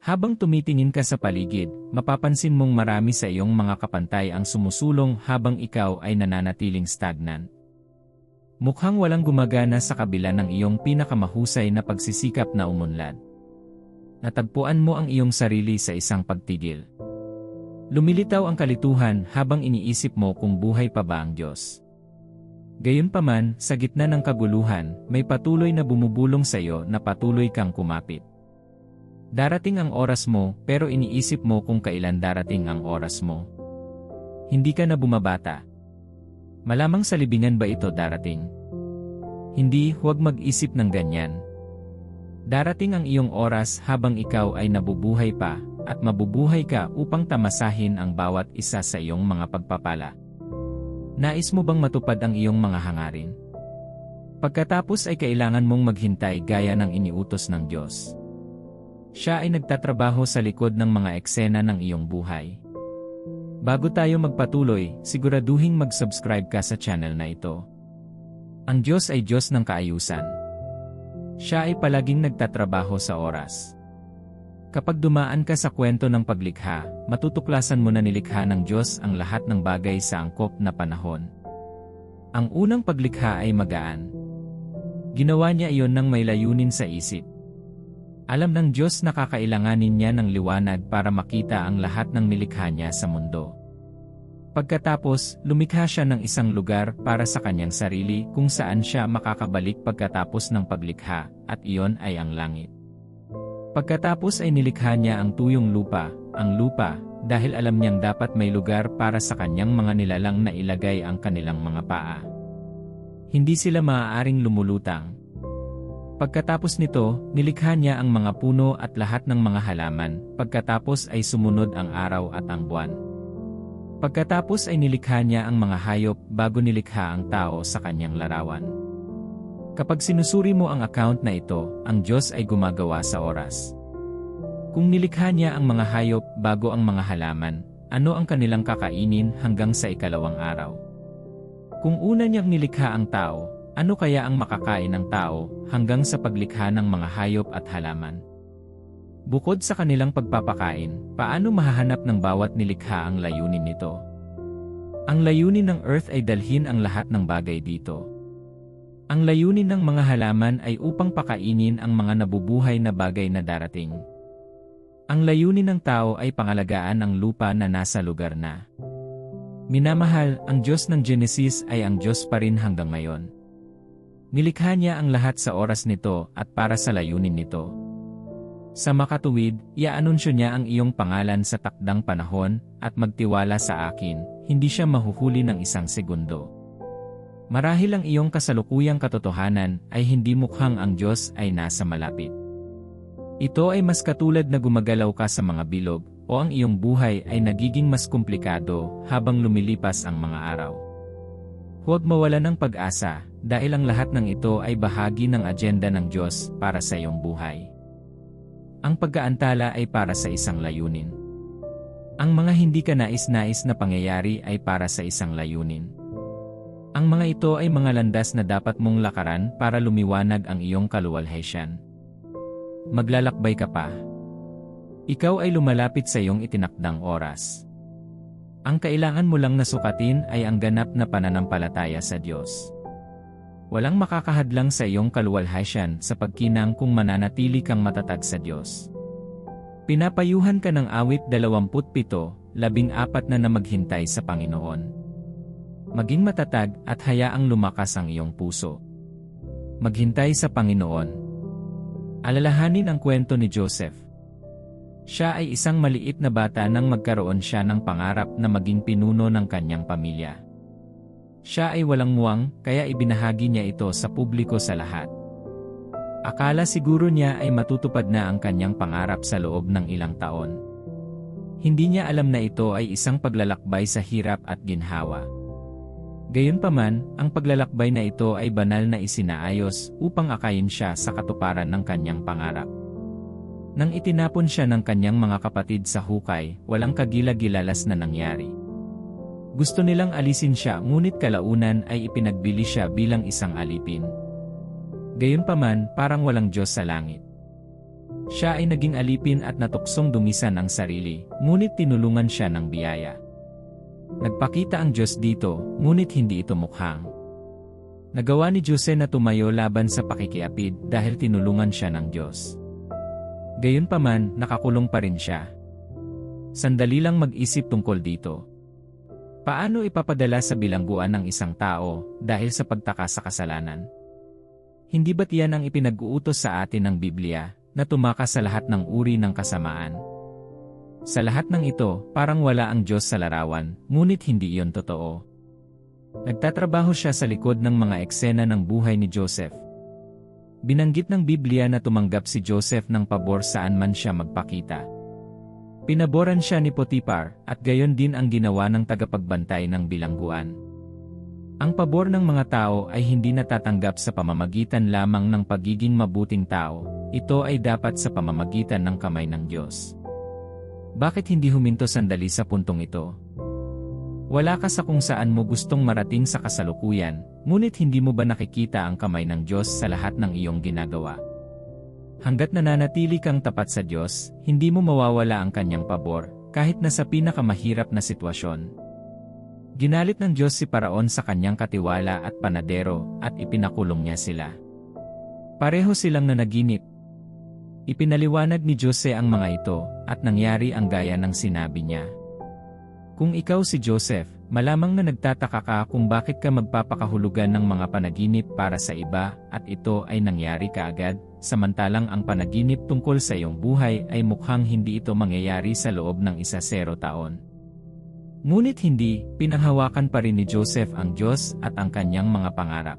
Habang tumitingin ka sa paligid, mapapansin mong marami sa iyong mga kapantay ang sumusulong habang ikaw ay nananatiling stagnant. Mukhang walang gumagana sa kabila ng iyong pinakamahusay na pagsisikap na umunlad. Natagpuan mo ang iyong sarili sa isang pagtigil. Lumilitaw ang kalituhan habang iniisip mo kung buhay pa ba ang Diyos. Gayunpaman, sa gitna ng kaguluhan, may patuloy na bumubulong sa iyo na patuloy kang kumapit. Darating ang oras mo, pero iniisip mo kung kailan darating ang oras mo. Hindi ka na bumabata. Malamang sa libingan ba ito darating? Hindi, huwag mag-isip ng ganyan. Darating ang iyong oras habang ikaw ay nabubuhay pa, at mabubuhay ka upang tamasahin ang bawat isa sa iyong mga pagpapala. Nais mo bang matupad ang iyong mga hangarin? Pagkatapos ay kailangan mong maghintay gaya ng iniutos ng Diyos. Siya ay nagtatrabaho sa likod ng mga eksena ng iyong buhay. Bago tayo magpatuloy, siguraduhing mag-subscribe ka sa channel na ito. Ang Diyos ay Diyos ng kaayusan. Siya ay palaging nagtatrabaho sa oras. Kapag dumaan ka sa kwento ng paglikha, matutuklasan mo na nilikha ng Diyos ang lahat ng bagay sa angkop na panahon. Ang unang paglikha ay magaan. Ginawa niya iyon ng may layunin sa isip. Alam ng Diyos na kakailanganin niya ng liwanag para makita ang lahat ng nilikha niya sa mundo. Pagkatapos, lumikha siya ng isang lugar para sa kanyang sarili kung saan siya makakabalik pagkatapos ng paglikha, at iyon ay ang langit. Pagkatapos ay nilikha niya ang tuyong lupa, ang lupa, dahil alam niyang dapat may lugar para sa kanyang mga nilalang na ilagay ang kanilang mga paa. Hindi sila maaaring lumulutang. Pagkatapos nito, nilikha niya ang mga puno at lahat ng mga halaman, pagkatapos ay sumunod ang araw at ang buwan. Pagkatapos ay nilikha niya ang mga hayop bago nilikha ang tao sa kanyang larawan. Kapag sinusuri mo ang account na ito, ang Diyos ay gumagawa sa oras. Kung nilikha niya ang mga hayop bago ang mga halaman, ano ang kanilang kakainin hanggang sa ikalawang araw? Kung una niyang nilikha ang tao, ano kaya ang makakain ng tao hanggang sa paglikha ng mga hayop at halaman? Bukod sa kanilang pagpapakain, paano mahahanap ng bawat nilikha ang layunin nito? Ang layunin ng Earth ay dalhin ang lahat ng bagay dito. Ang layunin ng mga halaman ay upang pakainin ang mga nabubuhay na bagay na darating. Ang layunin ng tao ay pangalagaan ang lupa na nasa lugar na. Minamahal, ang Diyos ng Genesis ay ang Diyos pa rin hanggang ngayon. Nilikha niya ang lahat sa oras nito at para sa layunin nito. Sa makatuwid, iaanunsyo niya ang iyong pangalan sa takdang panahon at magtiwala sa akin, hindi siya mahuhuli ng isang segundo. Marahil ang iyong kasalukuyang katotohanan ay hindi mukhang ang Diyos ay nasa malapit. Ito ay mas katulad na gumagalaw ka sa mga bilog o ang iyong buhay ay nagiging mas komplikado habang lumilipas ang mga araw. Huwag mawala ng pag-asa dahil ang lahat ng ito ay bahagi ng agenda ng Diyos para sa iyong buhay. Ang pag-aantala ay para sa isang layunin. Ang mga hindi ka nais-nais na pangyayari ay para sa isang layunin. Ang mga ito ay mga landas na dapat mong lakaran para lumiwanag ang iyong kaluwalhatian. Maglalakbay ka pa. Ikaw ay lumalapit sa iyong itinakdang oras. Ang kailangan mo lang nasukatin ay ang ganap na pananampalataya sa Diyos. Walang makakahadlang sa iyong kaluwalhatian sa pagkinang kung mananatili kang matatag sa Diyos. Pinapayuhan ka ng awit 27, labing apat na na maghintay sa Panginoon. Maging matatag at hayaang lumakas ang iyong puso. Maghintay sa Panginoon. Alalahanin ang kwento ni Joseph. Siya ay isang maliit na bata nang magkaroon siya ng pangarap na maging pinuno ng kanyang pamilya. Siya ay walang muwang kaya ibinahagi niya ito sa publiko sa lahat. Akala siguro niya ay matutupad na ang kanyang pangarap sa loob ng ilang taon. Hindi niya alam na ito ay isang paglalakbay sa hirap at ginhawa. Gayunpaman, ang paglalakbay na ito ay banal na isinaayos upang akayin siya sa katuparan ng kanyang pangarap. Nang itinapon siya ng kanyang mga kapatid sa hukay, walang kagila-gilalas na nangyari. Gusto nilang alisin siya ngunit kalaunan ay ipinagbili siya bilang isang alipin. Gayunpaman, parang walang Diyos sa langit. Siya ay naging alipin at natuksong dumisan ang sarili, ngunit tinulungan siya ng biyaya. Nagpakita ang Diyos dito, ngunit hindi ito mukhang. Nagawa ni Jose na tumayo laban sa pakikiapid dahil tinulungan siya ng Diyos. Gayunpaman, nakakulong pa rin siya. Sandali lang mag-isip tungkol dito. Paano ipapadala sa bilangguan ng isang tao dahil sa pagtaka sa kasalanan? Hindi ba't yan ang ipinag-uutos sa atin ng Biblia na tumakas sa lahat ng uri ng kasamaan? Sa lahat ng ito, parang wala ang Diyos sa larawan, ngunit hindi iyon totoo. Nagtatrabaho siya sa likod ng mga eksena ng buhay ni Joseph. Binanggit ng Biblia na tumanggap si Joseph ng pabor saan man siya magpakita. Pinaboran siya ni Potipar at gayon din ang ginawa ng tagapagbantay ng bilangguan. Ang pabor ng mga tao ay hindi natatanggap sa pamamagitan lamang ng pagiging mabuting tao, ito ay dapat sa pamamagitan ng kamay ng Diyos. Bakit hindi huminto sandali sa puntong ito? Wala ka sa kung saan mo gustong marating sa kasalukuyan, ngunit hindi mo ba nakikita ang kamay ng Diyos sa lahat ng iyong ginagawa? Hanggat nananatili kang tapat sa Diyos, hindi mo mawawala ang kanyang pabor, kahit na sa pinakamahirap na sitwasyon. Ginalit ng Diyos si Paraon sa kanyang katiwala at panadero at ipinakulong niya sila. Pareho silang nanaginip. Ipinaliwanag ni Jose ang mga ito at nangyari ang gaya ng sinabi niya. Kung ikaw si Joseph, malamang na nagtataka ka kung bakit ka magpapakahulugan ng mga panaginip para sa iba at ito ay nangyari kaagad, samantalang ang panaginip tungkol sa iyong buhay ay mukhang hindi ito mangyayari sa loob ng isa zero taon. Ngunit hindi, pinanghawakan pa rin ni Joseph ang Diyos at ang kanyang mga pangarap.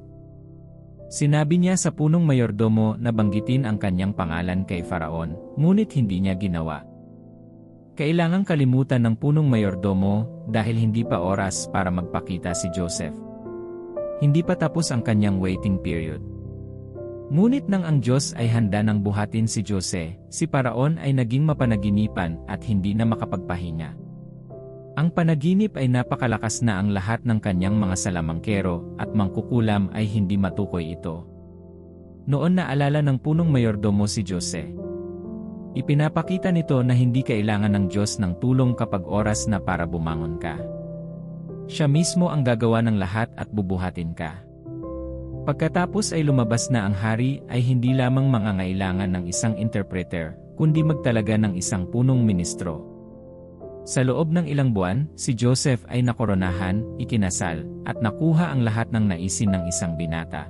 Sinabi niya sa punong mayordomo na banggitin ang kanyang pangalan kay Faraon, ngunit hindi niya ginawa. Kailangang kalimutan ng punong mayordomo dahil hindi pa oras para magpakita si Joseph. Hindi pa tapos ang kanyang waiting period. Ngunit nang ang Diyos ay handa ng buhatin si Jose, si Paraon ay naging mapanaginipan at hindi na makapagpahinga. Ang panaginip ay napakalakas na ang lahat ng kanyang mga salamangkero at mangkukulam ay hindi matukoy ito. Noon na alala ng punong mayordomo si Jose. Ipinapakita nito na hindi kailangan ng Diyos ng tulong kapag oras na para bumangon ka. Siya mismo ang gagawa ng lahat at bubuhatin ka. Pagkatapos ay lumabas na ang hari ay hindi lamang mangangailangan ng isang interpreter, kundi magtalaga ng isang punong ministro. Sa loob ng ilang buwan, si Joseph ay nakoronahan, ikinasal, at nakuha ang lahat ng naisin ng isang binata.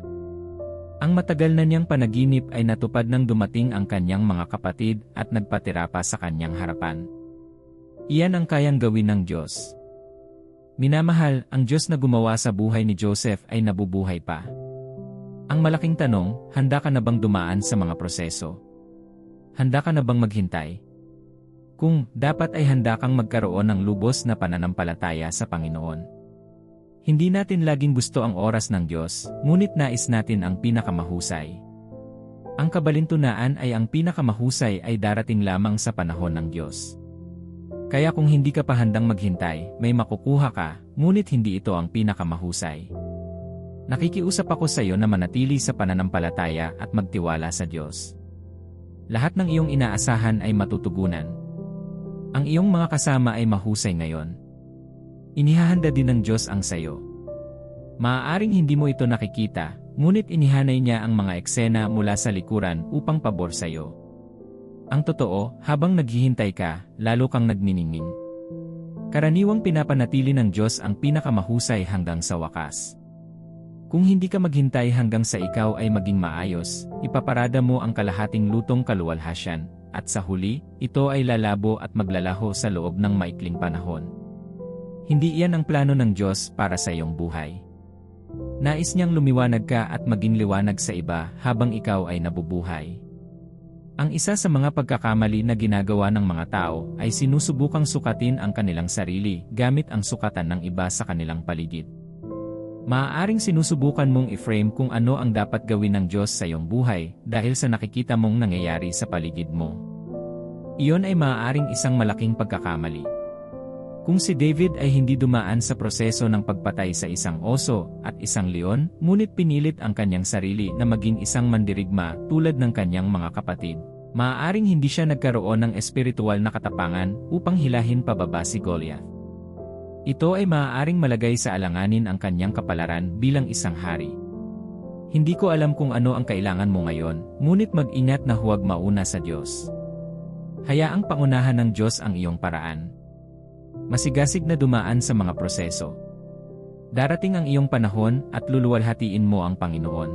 Ang matagal na niyang panaginip ay natupad nang dumating ang kanyang mga kapatid at nagpatira pa sa kanyang harapan. Iyan ang kayang gawin ng Diyos. Minamahal, ang Diyos na gumawa sa buhay ni Joseph ay nabubuhay pa. Ang malaking tanong, handa ka na bang dumaan sa mga proseso? Handa ka na bang maghintay? Kung dapat ay handa kang magkaroon ng lubos na pananampalataya sa Panginoon. Hindi natin laging gusto ang oras ng Diyos, ngunit nais natin ang pinakamahusay. Ang kabalintunaan ay ang pinakamahusay ay darating lamang sa panahon ng Diyos. Kaya kung hindi ka pa handang maghintay, may makukuha ka, ngunit hindi ito ang pinakamahusay. Nakikiusap ako sa iyo na manatili sa pananampalataya at magtiwala sa Diyos. Lahat ng iyong inaasahan ay matutugunan, ang iyong mga kasama ay mahusay ngayon. Inihahanda din ng Diyos ang sayo. Maaaring hindi mo ito nakikita, ngunit inihanay niya ang mga eksena mula sa likuran upang pabor sa iyo. Ang totoo, habang naghihintay ka, lalo kang nagniningning. Karaniwang pinapanatili ng Diyos ang pinakamahusay hanggang sa wakas. Kung hindi ka maghintay hanggang sa ikaw ay maging maayos, ipaparada mo ang kalahating lutong kaluwalhasyan, at sa huli, ito ay lalabo at maglalaho sa loob ng maikling panahon. Hindi iyan ang plano ng Diyos para sa iyong buhay. Nais niyang lumiwanag ka at maging liwanag sa iba habang ikaw ay nabubuhay. Ang isa sa mga pagkakamali na ginagawa ng mga tao ay sinusubukang sukatin ang kanilang sarili gamit ang sukatan ng iba sa kanilang paligid. Maaaring sinusubukan mong i-frame kung ano ang dapat gawin ng Diyos sa iyong buhay dahil sa nakikita mong nangyayari sa paligid mo. Iyon ay maaaring isang malaking pagkakamali. Kung si David ay hindi dumaan sa proseso ng pagpatay sa isang oso at isang leon, ngunit pinilit ang kanyang sarili na maging isang mandirigma tulad ng kanyang mga kapatid, Maaaring hindi siya nagkaroon ng espiritual na katapangan upang hilahin pababa si Goliath. Ito ay maaaring malagay sa alanganin ang kanyang kapalaran bilang isang hari. Hindi ko alam kung ano ang kailangan mo ngayon, ngunit mag-ingat na huwag mauna sa Diyos. Hayaang pangunahan ng Diyos ang iyong paraan. Masigasig na dumaan sa mga proseso. Darating ang iyong panahon at luluwalhatiin mo ang Panginoon.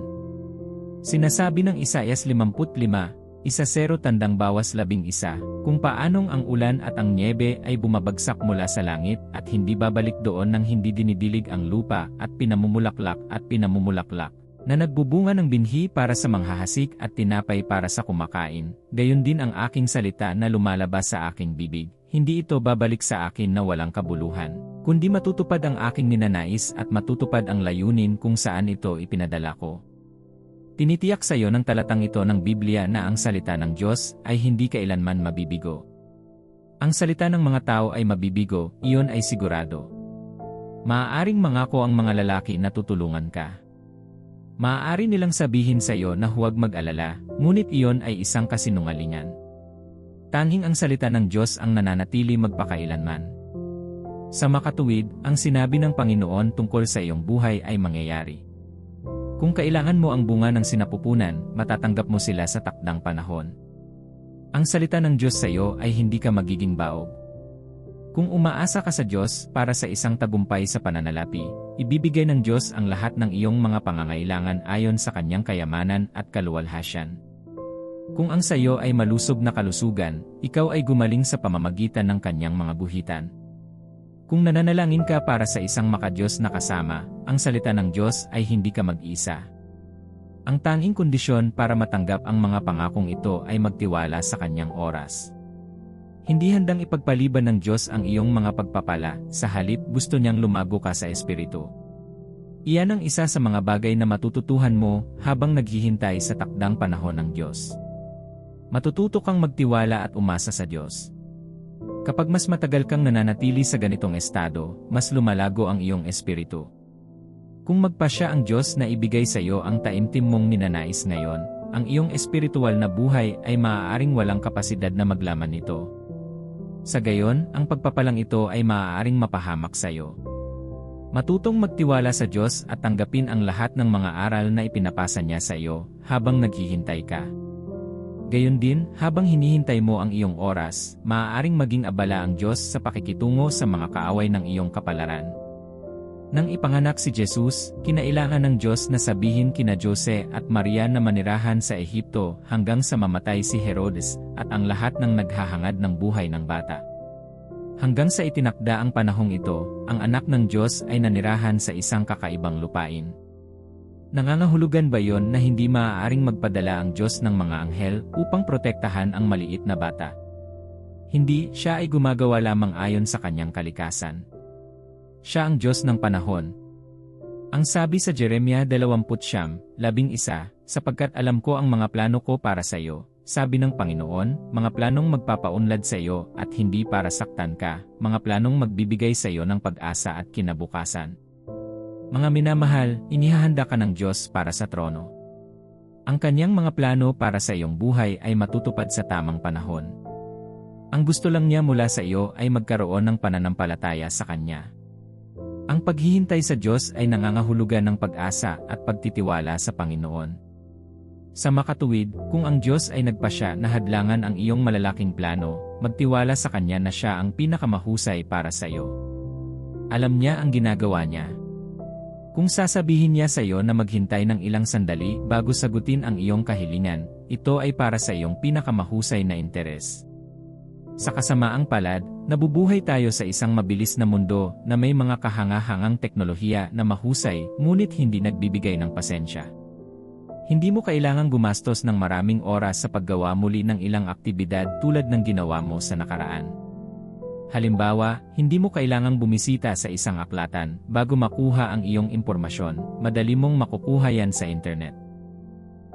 Sinasabi ng Isaias 55, isa zero tandang bawas labing isa, kung paanong ang ulan at ang niebe ay bumabagsak mula sa langit at hindi babalik doon nang hindi dinidilig ang lupa at pinamumulaklak at pinamumulaklak na nagbubunga ng binhi para sa manghahasik at tinapay para sa kumakain, gayon din ang aking salita na lumalabas sa aking bibig, hindi ito babalik sa akin na walang kabuluhan, kundi matutupad ang aking ninanais at matutupad ang layunin kung saan ito ipinadala ko. Tinitiyak sa iyo ng talatang ito ng Biblia na ang salita ng Diyos ay hindi kailanman mabibigo. Ang salita ng mga tao ay mabibigo, iyon ay sigurado. Maaaring mangako ang mga lalaki na tutulungan ka. Maaari nilang sabihin sa iyo na huwag mag-alala, ngunit iyon ay isang kasinungalingan. Tanging ang salita ng Diyos ang nananatili magpakailanman. Sa makatuwid, ang sinabi ng Panginoon tungkol sa iyong buhay ay mangyayari. Kung kailangan mo ang bunga ng sinapupunan, matatanggap mo sila sa takdang panahon. Ang salita ng Diyos sa iyo ay hindi ka magiging baog. Kung umaasa ka sa Diyos para sa isang tagumpay sa pananalapi, Ibibigay ng Diyos ang lahat ng iyong mga pangangailangan ayon sa kanyang kayamanan at kaluwalhasyan. Kung ang sayo ay malusog na kalusugan, ikaw ay gumaling sa pamamagitan ng kanyang mga buhitan. Kung nananalangin ka para sa isang makadiyos na kasama, ang salita ng Diyos ay hindi ka mag-isa. Ang tanging kondisyon para matanggap ang mga pangakong ito ay magtiwala sa kanyang oras. Hindi handang ipagpaliban ng Diyos ang iyong mga pagpapala, sa halip gusto niyang lumago ka sa Espiritu. Iyan ang isa sa mga bagay na matututuhan mo habang naghihintay sa takdang panahon ng Diyos. Matututo kang magtiwala at umasa sa Diyos. Kapag mas matagal kang nananatili sa ganitong estado, mas lumalago ang iyong espiritu. Kung magpasya ang Diyos na ibigay sa iyo ang taimtim mong ninanais ngayon, ang iyong espiritual na buhay ay maaaring walang kapasidad na maglaman nito. Sa gayon, ang pagpapalang ito ay maaaring mapahamak sa iyo. Matutong magtiwala sa Diyos at tanggapin ang lahat ng mga aral na ipinapasa niya sa iyo habang naghihintay ka. Gayon din, habang hinihintay mo ang iyong oras, maaaring maging abala ang Diyos sa pakikitungo sa mga kaaway ng iyong kapalaran. Nang ipanganak si Jesus, kinailangan ng Diyos na sabihin kina Jose at Maria na manirahan sa Ehipto hanggang sa mamatay si Herodes at ang lahat ng naghahangad ng buhay ng bata. Hanggang sa itinakda ang panahong ito, ang anak ng Diyos ay nanirahan sa isang kakaibang lupain. Nangangahulugan ba yon na hindi maaaring magpadala ang Diyos ng mga anghel upang protektahan ang maliit na bata? Hindi, siya ay gumagawa lamang ayon sa kanyang kalikasan. Siya ang Diyos ng panahon. Ang sabi sa Jeremia 20:11, sapagkat alam ko ang mga plano ko para sa iyo, sabi ng Panginoon, mga planong magpapaunlad sa iyo at hindi para saktan ka, mga planong magbibigay sa iyo ng pag-asa at kinabukasan. Mga minamahal, inihahanda ka ng Diyos para sa trono. Ang kanyang mga plano para sa iyong buhay ay matutupad sa tamang panahon. Ang gusto lang niya mula sa iyo ay magkaroon ng pananampalataya sa Kanya. Ang paghihintay sa Diyos ay nangangahulugan ng pag-asa at pagtitiwala sa Panginoon. Sa makatuwid, kung ang Diyos ay nagpasya na hadlangan ang iyong malalaking plano, magtiwala sa Kanya na Siya ang pinakamahusay para sa iyo. Alam niya ang ginagawa niya. Kung sasabihin niya sa iyo na maghintay ng ilang sandali bago sagutin ang iyong kahilingan, ito ay para sa iyong pinakamahusay na interes. Sa kasamaang palad, nabubuhay tayo sa isang mabilis na mundo na may mga kahanga-hangang teknolohiya na mahusay ngunit hindi nagbibigay ng pasensya. Hindi mo kailangang gumastos ng maraming oras sa paggawa muli ng ilang aktibidad tulad ng ginawa mo sa nakaraan. Halimbawa, hindi mo kailangang bumisita sa isang aklatan bago makuha ang iyong impormasyon, madali mong makukuha yan sa internet.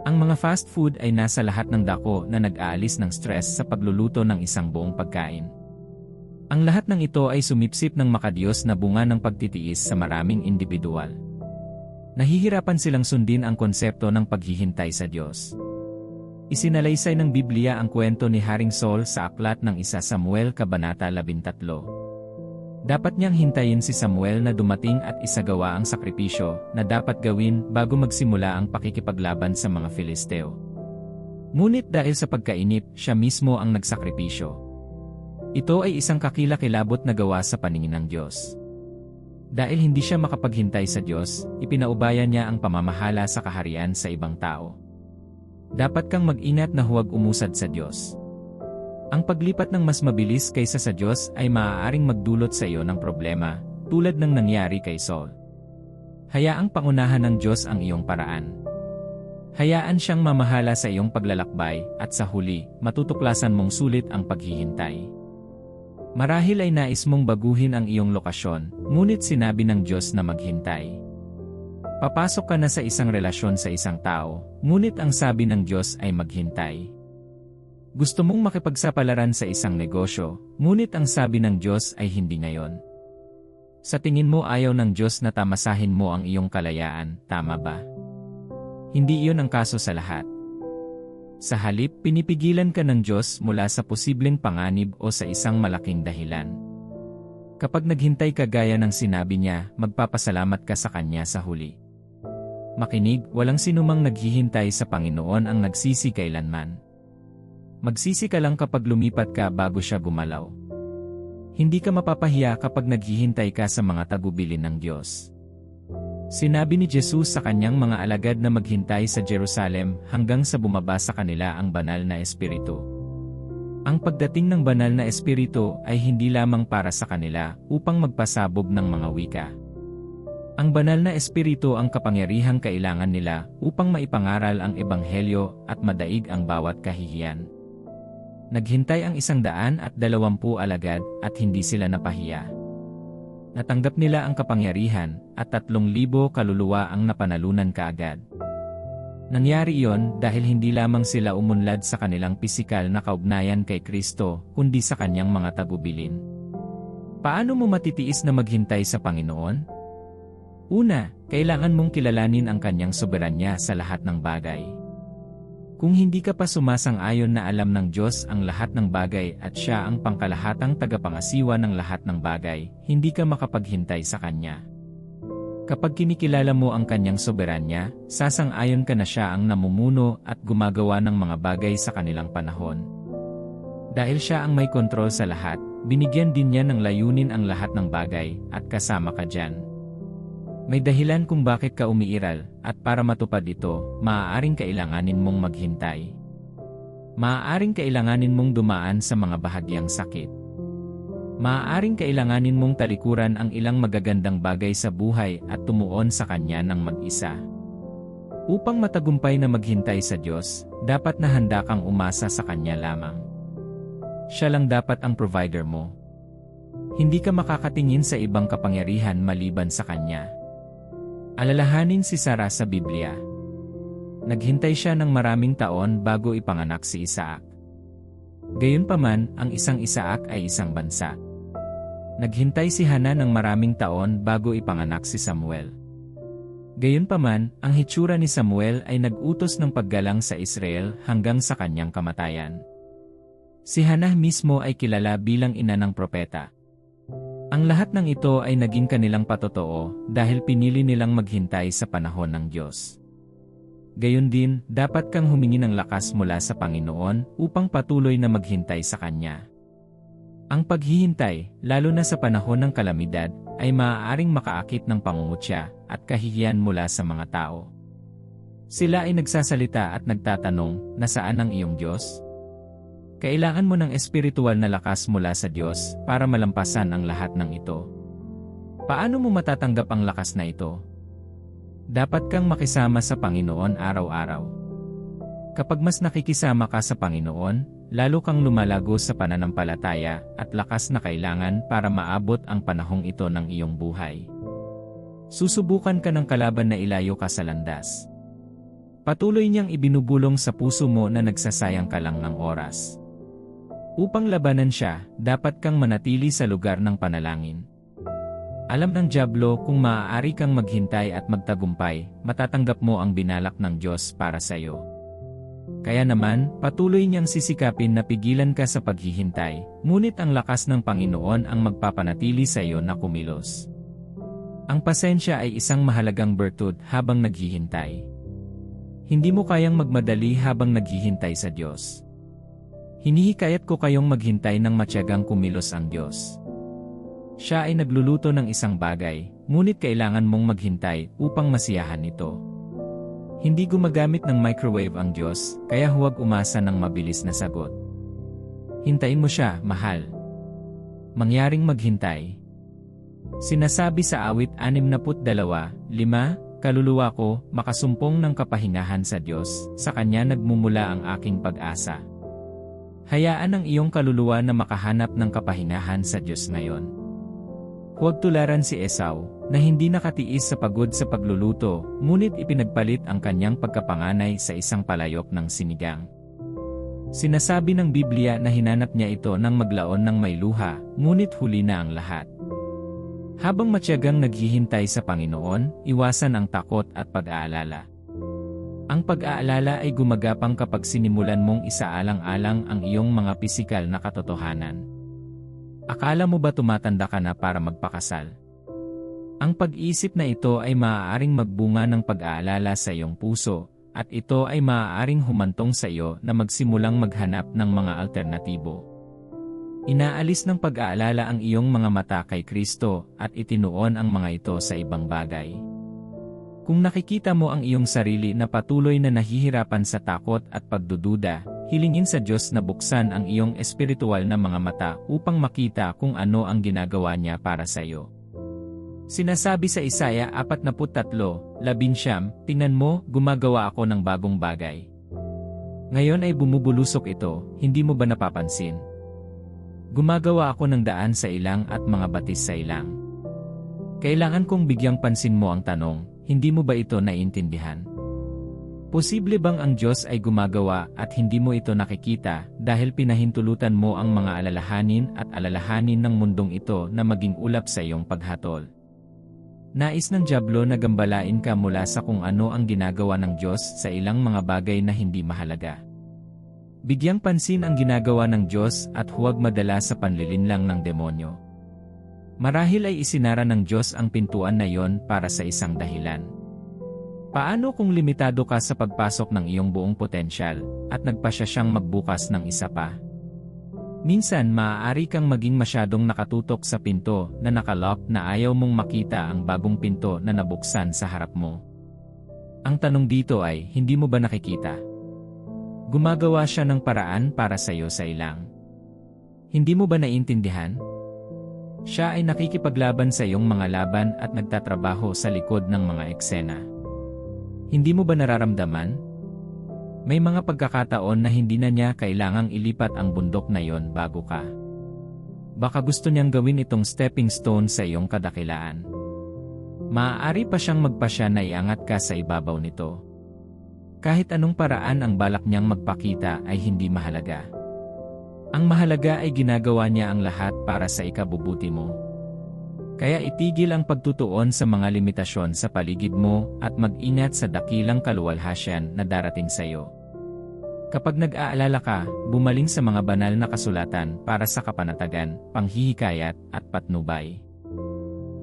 Ang mga fast food ay nasa lahat ng dako na nag-aalis ng stress sa pagluluto ng isang buong pagkain. Ang lahat ng ito ay sumipsip ng makadiyos na bunga ng pagtitiis sa maraming individual. Nahihirapan silang sundin ang konsepto ng paghihintay sa Diyos. Isinalaysay ng Biblia ang kwento ni Haring Saul sa aklat ng isa Samuel Kabanata 13. Dapat niyang hintayin si Samuel na dumating at isagawa ang sakripisyo na dapat gawin bago magsimula ang pakikipaglaban sa mga Filisteo. Ngunit dahil sa pagkainip, siya mismo ang nagsakripisyo. Ito ay isang kakilakilabot na gawa sa paningin ng Diyos. Dahil hindi siya makapaghintay sa Diyos, ipinaubayan niya ang pamamahala sa kaharian sa ibang tao. Dapat kang mag-ingat na huwag umusad sa Diyos. Ang paglipat ng mas mabilis kaysa sa Diyos ay maaaring magdulot sa iyo ng problema, tulad ng nangyari kay Saul. Hayaang pangunahan ng Diyos ang iyong paraan. Hayaan siyang mamahala sa iyong paglalakbay, at sa huli, matutuklasan mong sulit ang paghihintay. Marahil ay nais mong baguhin ang iyong lokasyon, ngunit sinabi ng Diyos na maghintay. Papasok ka na sa isang relasyon sa isang tao, ngunit ang sabi ng Diyos ay maghintay. Gusto mong makipagsapalaran sa isang negosyo, ngunit ang sabi ng Diyos ay hindi ngayon. Sa tingin mo ayaw ng Diyos na tamasahin mo ang iyong kalayaan, tama ba? Hindi iyon ang kaso sa lahat. Sa halip, pinipigilan ka ng Diyos mula sa posibleng panganib o sa isang malaking dahilan. Kapag naghintay ka gaya ng sinabi niya, magpapasalamat ka sa Kanya sa huli. Makinig, walang sinumang naghihintay sa Panginoon ang nagsisi kailanman. Magsisi ka lang kapag lumipat ka bago siya gumalaw. Hindi ka mapapahiya kapag naghihintay ka sa mga tagubilin ng Diyos. Sinabi ni Jesus sa kanyang mga alagad na maghintay sa Jerusalem hanggang sa bumaba sa kanila ang banal na Espiritu. Ang pagdating ng banal na Espiritu ay hindi lamang para sa kanila upang magpasabog ng mga wika. Ang banal na espiritu ang kapangyarihang kailangan nila upang maipangaral ang ebanghelyo at madaig ang bawat kahihiyan. Naghintay ang isang daan at dalawampu alagad at hindi sila napahiya. Natanggap nila ang kapangyarihan at tatlong libo kaluluwa ang napanalunan kaagad. Nangyari iyon dahil hindi lamang sila umunlad sa kanilang pisikal na kaugnayan kay Kristo, kundi sa kanyang mga tagubilin. Paano mo matitiis na maghintay sa Panginoon? Una, kailangan mong kilalanin ang kanyang soberanya sa lahat ng bagay. Kung hindi ka pa sumasang-ayon na alam ng Diyos ang lahat ng bagay at siya ang pangkalahatang tagapangasiwa ng lahat ng bagay, hindi ka makapaghintay sa Kanya. Kapag kinikilala mo ang kanyang soberanya, sasang-ayon ka na siya ang namumuno at gumagawa ng mga bagay sa kanilang panahon. Dahil siya ang may kontrol sa lahat, binigyan din niya ng layunin ang lahat ng bagay, at kasama ka dyan. May dahilan kung bakit ka umiiral, at para matupad ito, maaaring kailanganin mong maghintay. Maaaring kailanganin mong dumaan sa mga bahagyang sakit. Maaaring kailanganin mong talikuran ang ilang magagandang bagay sa buhay at tumuon sa Kanya ng mag-isa. Upang matagumpay na maghintay sa Diyos, dapat na handa kang umasa sa Kanya lamang. Siya lang dapat ang provider mo. Hindi ka makakatingin sa ibang kapangyarihan maliban sa Kanya. Alalahanin si Sarah sa Biblia. Naghintay siya ng maraming taon bago ipanganak si Isaac. Gayunpaman, ang isang Isaac ay isang bansa. Naghintay si Hana ng maraming taon bago ipanganak si Samuel. Gayunpaman, ang hitsura ni Samuel ay nag-utos ng paggalang sa Israel hanggang sa kanyang kamatayan. Si Hana mismo ay kilala bilang ina ng propeta. Ang lahat ng ito ay naging kanilang patotoo dahil pinili nilang maghintay sa panahon ng Diyos. Gayon din, dapat kang humingi ng lakas mula sa Panginoon upang patuloy na maghintay sa Kanya. Ang paghihintay, lalo na sa panahon ng kalamidad, ay maaaring makaakit ng pangungutya at kahihiyan mula sa mga tao. Sila ay nagsasalita at nagtatanong, nasaan ang iyong Diyos? Kailangan mo ng espiritual na lakas mula sa Diyos para malampasan ang lahat ng ito. Paano mo matatanggap ang lakas na ito? Dapat kang makisama sa Panginoon araw-araw. Kapag mas nakikisama ka sa Panginoon, lalo kang lumalago sa pananampalataya at lakas na kailangan para maabot ang panahong ito ng iyong buhay. Susubukan ka ng kalaban na ilayo ka sa landas. Patuloy niyang ibinubulong sa puso mo na nagsasayang ka lang ng oras. Upang labanan siya, dapat kang manatili sa lugar ng panalangin. Alam ng Diablo kung maaari kang maghintay at magtagumpay, matatanggap mo ang binalak ng Diyos para sa iyo. Kaya naman, patuloy niyang sisikapin na pigilan ka sa paghihintay, ngunit ang lakas ng Panginoon ang magpapanatili sa iyo na kumilos. Ang pasensya ay isang mahalagang bertud habang naghihintay. Hindi mo kayang magmadali habang naghihintay sa Diyos. Hinihikayat ko kayong maghintay ng matyagang kumilos ang Diyos. Siya ay nagluluto ng isang bagay, ngunit kailangan mong maghintay upang masiyahan ito. Hindi gumagamit ng microwave ang Diyos, kaya huwag umasa ng mabilis na sagot. Hintayin mo siya, mahal. Mangyaring maghintay. Sinasabi sa awit 62, 5, Kaluluwa ko, makasumpong ng kapahingahan sa Diyos, sa Kanya nagmumula ang aking pag-asa. Hayaan ang iyong kaluluwa na makahanap ng kapahingahan sa Diyos ngayon. Huwag tularan si Esau, na hindi nakatiis sa pagod sa pagluluto, ngunit ipinagpalit ang kanyang pagkapanganay sa isang palayok ng sinigang. Sinasabi ng Biblia na hinanap niya ito nang maglaon ng may luha, ngunit huli na ang lahat. Habang matyagang naghihintay sa Panginoon, iwasan ang takot at pag-aalala. Ang pag-aalala ay gumagapang kapag sinimulan mong isaalang-alang ang iyong mga pisikal na katotohanan. Akala mo ba tumatanda ka na para magpakasal? Ang pag-isip na ito ay maaaring magbunga ng pag-aalala sa iyong puso, at ito ay maaaring humantong sa iyo na magsimulang maghanap ng mga alternatibo. Inaalis ng pag-aalala ang iyong mga mata kay Kristo at itinuon ang mga ito sa ibang bagay. Kung nakikita mo ang iyong sarili na patuloy na nahihirapan sa takot at pagdududa, hilingin sa Diyos na buksan ang iyong espiritual na mga mata upang makita kung ano ang ginagawa niya para sa iyo. Sinasabi sa Isaya 43, 11, Tingnan mo, gumagawa ako ng bagong bagay. Ngayon ay bumubulusok ito, hindi mo ba napapansin? Gumagawa ako ng daan sa ilang at mga batis sa ilang. Kailangan kong bigyang pansin mo ang tanong, hindi mo ba ito naiintindihan? Posible bang ang Diyos ay gumagawa at hindi mo ito nakikita dahil pinahintulutan mo ang mga alalahanin at alalahanin ng mundong ito na maging ulap sa iyong paghatol? Nais ng Diablo na gambalain ka mula sa kung ano ang ginagawa ng Diyos sa ilang mga bagay na hindi mahalaga. Bigyang pansin ang ginagawa ng Diyos at huwag madala sa panlilinlang ng demonyo. Marahil ay isinara ng Diyos ang pintuan na yon para sa isang dahilan. Paano kung limitado ka sa pagpasok ng iyong buong potensyal at nagpasya siyang magbukas ng isa pa? Minsan maaari kang maging masyadong nakatutok sa pinto na nakalock na ayaw mong makita ang bagong pinto na nabuksan sa harap mo. Ang tanong dito ay, hindi mo ba nakikita? Gumagawa siya ng paraan para sa iyo sa ilang. Hindi mo ba naiintindihan? Siya ay nakikipaglaban sa iyong mga laban at nagtatrabaho sa likod ng mga eksena. Hindi mo ba nararamdaman? May mga pagkakataon na hindi na niya kailangang ilipat ang bundok na yon bago ka. Baka gusto niyang gawin itong stepping stone sa iyong kadakilaan. Maaari pa siyang magpasya na iangat ka sa ibabaw nito. Kahit anong paraan ang balak niyang magpakita ay hindi mahalaga. Ang mahalaga ay ginagawa niya ang lahat para sa ikabubuti mo. Kaya itigil ang pagtutuon sa mga limitasyon sa paligid mo at mag-ingat sa dakilang kaluwalhasyan na darating sa iyo. Kapag nag-aalala ka, bumaling sa mga banal na kasulatan para sa kapanatagan, panghihikayat, at patnubay.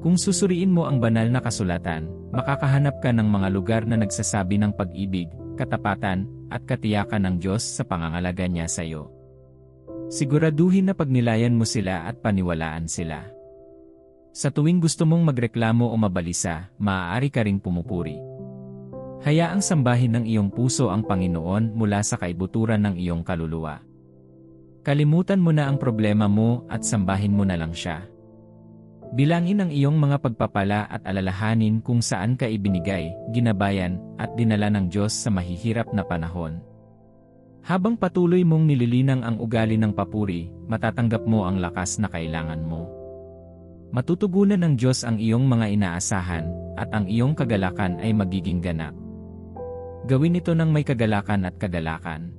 Kung susuriin mo ang banal na kasulatan, makakahanap ka ng mga lugar na nagsasabi ng pag-ibig, katapatan, at katiyakan ng Diyos sa pangangalaga niya sa iyo. Siguraduhin na pagnilayan mo sila at paniwalaan sila. Sa tuwing gusto mong magreklamo o mabalisa, maaari ka ring pumupuri. Hayaang sambahin ng iyong puso ang Panginoon mula sa kaibuturan ng iyong kaluluwa. Kalimutan mo na ang problema mo at sambahin mo na lang siya. Bilangin ang iyong mga pagpapala at alalahanin kung saan ka ibinigay, ginabayan, at dinala ng Diyos sa mahihirap na panahon. Habang patuloy mong nililinang ang ugali ng papuri, matatanggap mo ang lakas na kailangan mo. Matutugunan ng Diyos ang iyong mga inaasahan, at ang iyong kagalakan ay magiging ganap. Gawin ito ng may kagalakan at kagalakan.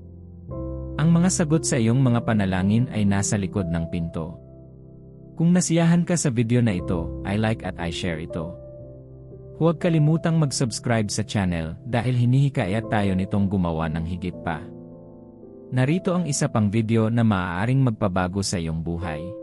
Ang mga sagot sa iyong mga panalangin ay nasa likod ng pinto. Kung nasiyahan ka sa video na ito, I like at I share ito. Huwag kalimutang mag-subscribe sa channel dahil hinihikayat tayo nitong gumawa ng higit pa. Narito ang isa pang video na maaaring magpabago sa iyong buhay.